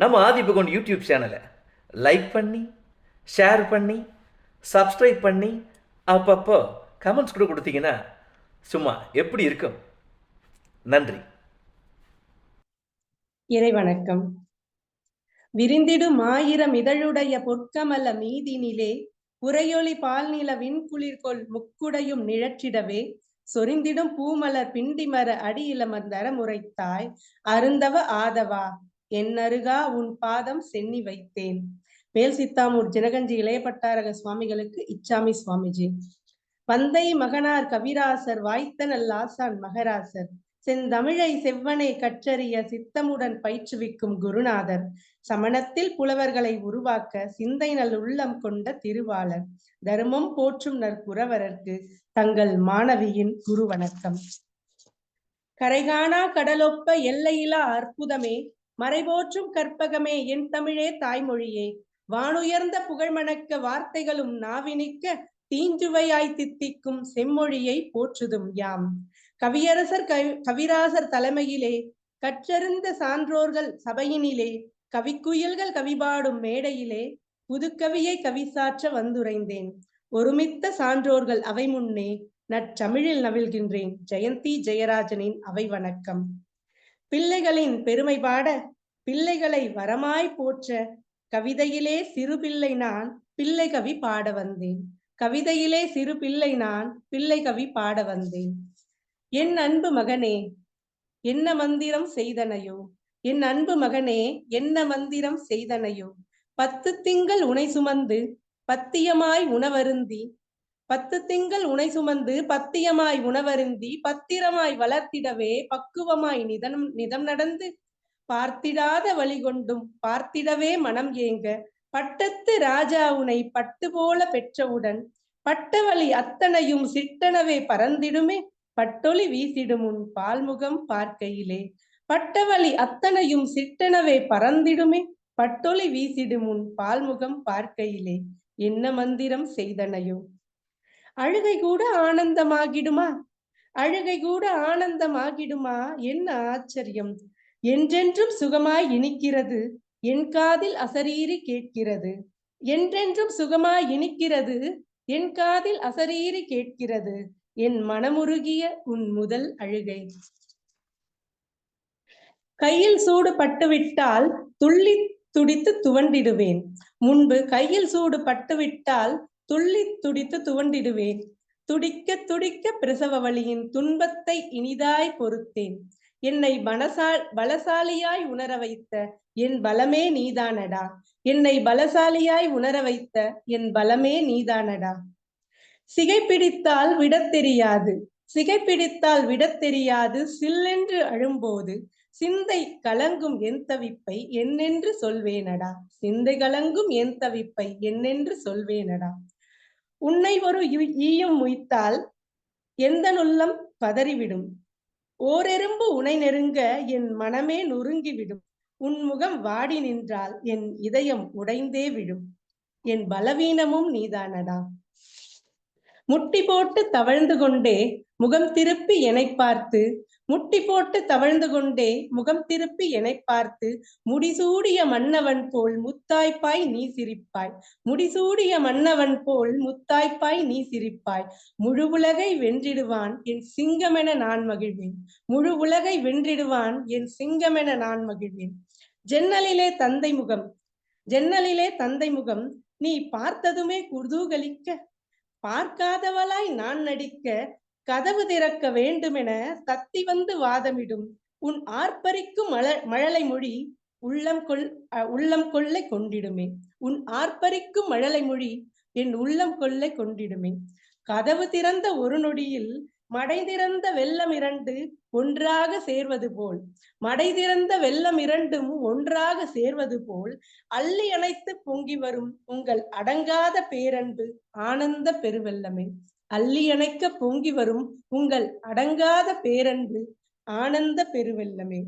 நம்ம ஆதிபகோன் யூடியூப் சேனலை லைக் பண்ணி ஷேர் பண்ணி சப்ஸ்கிரைப் பண்ணி அப்பப்போ கமெண்ட்ஸ் கூட கொடுத்தீங்கன்னா சும்மா எப்படி இருக்கும்? நன்றி. இறை வணக்கம் விரிந்திடும் ஆயிரம் இதழுடைய பொற்கமல மீதினிலே உரையொளி பால்நில விண்குளிர்கொள் முக்குடையும் நிழற்றிடவே சொரிந்திடும் பூமலர் பிண்டிமர அடியில மந்தரம் உரைத்தாய் அருந்தவ ஆதவா என்னருகா உன் பாதம் சென்னி வைத்தேன். மேல் சித்தாமூர் ஜனகஞ்சி இளையப்பட்டாரக சுவாமிகளுக்கு இச்சாமி சுவாமிஜி. வந்தை மகனார் கவிராசர் வாய்த்த நல்லாசான் மகராசர். செந்தமிழை செவ்வனை கற்றறிய சித்தமுடன் பயிற்றுவிக்கும் குருநாதர். சமணத்தில் புலவர்களை உருவாக்க சிந்தை நல் உள்ளம் கொண்ட திருவாளர். தர்மம் போற்றும் நற்குறவரர்க்கு தங்கள் மாணவியின் குரு வணக்கம் கரைகானா கடலொப்ப எல்லையிலா அற்புதமே மறைபோற்றும் கற்பகமே என் தமிழே தாய்மொழியே. வானுயர்ந்த புகழ்மணக்க வார்த்தைகளும் நாவினிக்க தீஞ்சுவையாய் தித்திக்கும் செம்மொழியை போற்றுதும் யாம். கவியரசர் கவி கவிராசர் தலைமையிலே கற்றறிந்த சான்றோர்கள் சபையினிலே கவிக்குயில்கள் கவிபாடும் மேடையிலே புதுக்கவியை கவிசாற்ற வந்துரைந்தேன். ஒருமித்த சான்றோர்கள் அவை முன்னே நற்றமிழில் நவிழ்கின்றேன். ஜெயந்தி ஜெயராஜனின் அவை வணக்கம். பிள்ளைகளின் பெருமை பாட பிள்ளைகளை வரமாய் போற்ற கவிதையிலே சிறு பிள்ளை நான் பிள்ளை கவி பாட வந்தேன். கவிதையிலே சிறு பிள்ளை நான் பிள்ளை கவி பாட வந்தேன். என் அன்பு மகனே என்ன மந்திரம் செய்தனையோ? என் அன்பு மகனே என்ன மந்திரம் செய்தனையோ? பத்து திங்கள் உனை சுமந்து பத்தியமாய் உணவருந்தி பத்து திங்கள் உனை சுமந்து பத்தியமாய் உணவருந்தி பத்திரமாய் வளர்த்திடவே பக்குவமாய் நிதம் நிதம் நடந்து பார்த்திடாத வழி கொண்டும் பார்த்திடவே மனம் ஏங்க. பட்டத்து ராஜா உனை பட்டு போல பெற்றவுடன் பட்டவழி அத்தனையும் சிட்டனவே பறந்திடுமே. பட்டொளி வீசிடும் உன் பால்முகம் பார்க்கையிலே. பட்டவழி அத்தனையும் சிட்டனவே பறந்திடுமே. பட்டொளி வீசிடும் உன் பால்முகம் பார்க்கையிலே. என்ன மந்திரம் செய்தனையோ? அழுகை கூட ஆனந்தமாகிடுமா? அழுகை கூட ஆனந்தமாகிடுமா? என்ன ஆச்சரியம். என்றென்றும் சுகமாய் இனிக்கிறது. என் காதில் அசரீரி கேட்கிறது. என்றென்றும் சுகமாய் இனிக்கிறது. என் காதில் அசரீரி கேட்கிறது. என் மனமுருகிய உன் முதல் அழுகை. கையில் சூடு பட்டுவிட்டால் துள்ளி துடித்து துவண்டிடுவேன். முன்பு கையில் சூடு பட்டுவிட்டால் துள்ளி துடித்து துவண்டிடுவேன். துடிக்க துடிக்க பிரசவ வழியின் துன்பத்தை இனிதாய் பொறுத்தேன். என்னை பலசா பலசாலியாய் உணர வைத்த என் பலமே நீதானடா. என்னை பலசாலியாய் உணர வைத்த என் பலமே நீதானடா. சிகை பிடித்தால் விடத் தெரியாது. சிகை பிடித்தால் விடத் தெரியாது. சில்லென்று அழும்போது சிந்தை கலங்கும் என் தவிப்பை என்னென்று சொல்வேனடா. சிந்தை கலங்கும் என் தவிப்பை என்னென்று சொல்வேனடா. உன்னை ஒரு ஈ- ஈயம் முய்த்தால் எந்த நுள்ளம் பதறிவிடும்? ஓரெரும்பு உனை நெருங்க என் மனமே நொறுங்கிவிடும். உன் முகம் வாடி நின்றால் என் இதயம் உடைந்தே விழும் என் பலவீனமும் நீதானடா. முட்டி போட்டு தவழ்ந்து கொண்டே முகம் திருப்பி என்னை பார்த்து முட்டி போட்டு தவழ்ந்து கொண்டே முகம் திருப்பி என்னை பார்த்து முடிசூடிய மன்னவன் போல் முத்தாய்ப்பாய் நீ சிரிப்பாய். முடிசூடிய மன்னவன் போல் முத்தாய்ப்பாய் நீ சிரிப்பாய். முழு உலகை வென்றிடுவான் என் சிங்கமென நான் மகிழ்வேன். முழு உலகை வென்றிடுவான் என் சிங்கமென நான் மகிழ்வேன். ஜன்னலிலே தந்தை முகம் ஜன்னலிலே தந்தை முகம் நீ பார்த்ததுமே குதூகலிக்க பார்க்காதவளாய் நான் நடிக்க கதவு திறக்க வேண்டுமென தத்தி வந்து வாதமிடும். உன் ஆர்ப்பரிக்கும் மழ மழலை மொழி உள்ளம் கொள் உள்ளம் கொள்ளை கொண்டிடுமே. உன் ஆர்ப்பரிக்கும் மழலை மொழி என் உள்ளம் கொள்ளை கொண்டிடுமே. கதவு திறந்த ஒரு நொடியில் மடை திறந்த வெள்ளம் இரண்டு ஒன்றாக சேர்வது போல். மடை திறந்த வெள்ளம் இரண்டும் ஒன்றாக சேர்வது போல். அள்ளி அணைத்து பொங்கி வரும் உங்கள் அடங்காத பேரன்பு ஆனந்த பெருவெல்லமே அள்ளி பொங்கி வரும் உங்கள் அடங்காத பேரன்பு ஆனந்த பெருவெல்லமே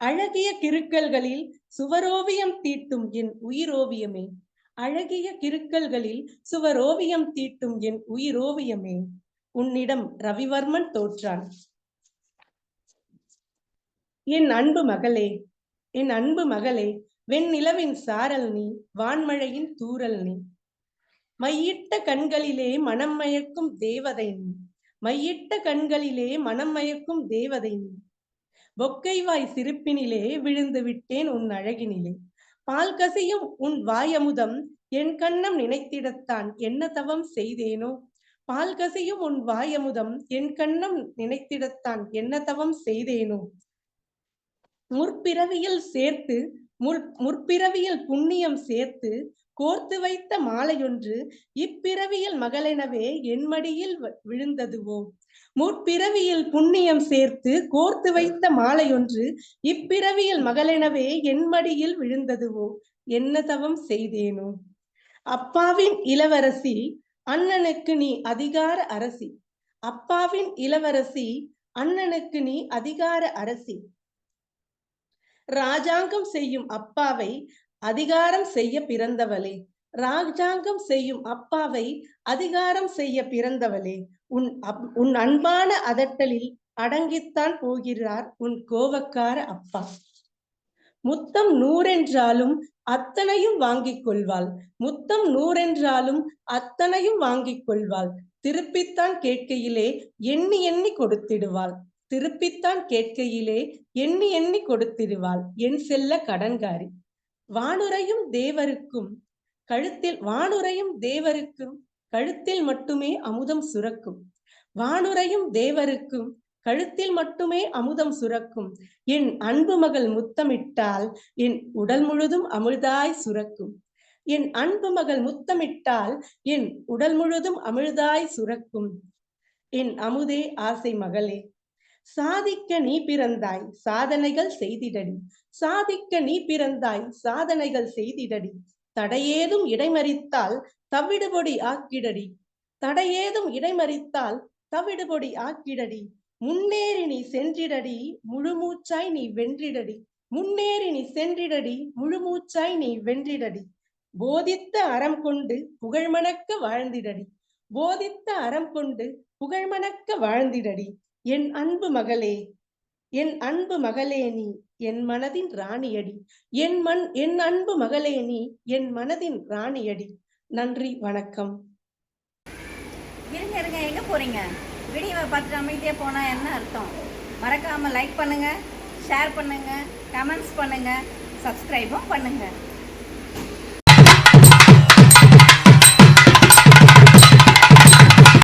அழகிய கிருக்கல்களில் சுவரோவியம் தீட்டும் என் உயிரோவியமே. அழகிய கிருக்கல்களில் சுவரோவியம் தீட்டும் என் உயிரோவியமே. உன்னிடம் ரவிவர்மன் தோற்றான். என் அன்பு மகளே என் அன்பு மகளே வெண்ணிலவின் சாரல் நீ வான்மழையின் தூரல் நீ. மையிட்ட கண்களிலே மனம் மயக்கும் தேவதை நீ மையிட்ட கண்களிலே மனம் மயக்கும் தேவதை நீ பொக்கைவாய் சிரிப்பினிலே விழுந்து விட்டேன் உன் அழகினிலே. பால் கசியும் உன் வாயமுதம் என் கண்ணம் நினைத்திடத்தான் என்ன தவம் செய்தேனோ? பால் கசியும் உன் வாயமுதம் என் கண்ணம் நினைத்திடத்தான் என்ன தவம் செய்தேனோ? முற்பிறவியில் சேர்த்து முற் முற்பிறவியில் புண்ணியம் சேர்த்து கோர்த்து வைத்த மாலையொன்று இப்பிறவியில் மகளெனவே என் மடியில் விழுந்ததுவோ? முற்பிறவியில் புண்ணியம் சேர்த்து கோர்த்து வைத்த மாலையொன்று இப்பிறவியில் மகளெனவே என் மடியில் விழுந்ததுவோ? என்ன தவம் செய்தேனோ? அப்பாவின் இளவரசி அண்ணனுக்கு நீ அதிகார அரசி. அப்பாவின் இளவரசி அண்ணனுக்கு நீ அதிகார அரசி. ராஜாங்கம் செய்யும் அப்பாவை அதிகாரம் செய்ய பிறந்தவளே. ராஜாங்கம் செய்யும் அப்பாவை அதிகாரம் செய்ய பிறந்தவளே. உன் அப்- உன் அன்பான அதட்டலில் அடங்கித்தான் போகிறார் உன் கோவக்கார அப்பா. முத்தம் நூறென்றாலும் அத்தனையும் வாங்கிக் கொள்வாள். முத்தம் நூறென்றாலும் அத்தனையும் வாங்கிக் கொள்வாள். திருப்பித்தான் கேட்கையிலே எண்ணி எண்ணி கொடுத்திடுவாள். திருப்பித்தான் கேட்கையிலே எண்ணி எண்ணி கொடுத்திடுவாள். என் செல்ல கடன்காரி. வானுரையும் தேவருக்கும் கழுத்தில் வானுரையும் தேவருக்கும் கழுத்தில் மட்டுமே அமுதம் சுரக்கும். வானுரையும் தேவருக்கும் கழுத்தில் மட்டுமே அமுதம் சுரக்கும். என் அன்பு மகள் முத்தமிட்டால் என் உடல் முழுதும் அமிழ்தாய் சுரக்கும். என் அன்பு மகள் முத்தமிட்டால் என் உடல் முழுதும் அமிழ்தாய் சுரக்கும். என் அமுதே ஆசை மகளே சாதிக்க நீ பிறந்தாய் சாதனைகள் செய்திடடி. சாதிக்க நீ பிறந்தாய் சாதனைகள் செய்திடடி. தடையேதும் இடைமறித்தால் தவிடுபொடி ஆக்கிடடி. தடையேதும் இடைமறித்தால் தவிடுபொடி ஆக்கிடடி. முன்னேறி நீ சென்றிடடி முழுமூச்சாய் நீ வென்றிடடி. முன்னேறி நீ சென்றிடடி முழுமூச்சாய் நீ வென்றிடடி. போதித்த அறம் கொண்டு புகழ்மணக்க வாழ்ந்திடடி. போதித்த அறம் கொண்டு புகழ்மணக்க வாழ்ந்திடடி. என் அன்பு மகளே என் அன்பு மகளே நீ என் மனதின் ராணியடி. என் மண் என் அன்பு மகளே நீ என் மனதின் ராணியடி. நன்றி வணக்கம். இருங்க இருங்க எங்கே போகிறீங்க வீடியோவை பார்த்துட்டு அமைதியாக போனால் என்ன அர்த்தம்? மறக்காமல் லைக் பண்ணுங்கள் ஷேர் பண்ணுங்கள் கமெண்ட்ஸ் பண்ணுங்கள் சப்ஸ்கிரைபும் பண்ணுங்கள்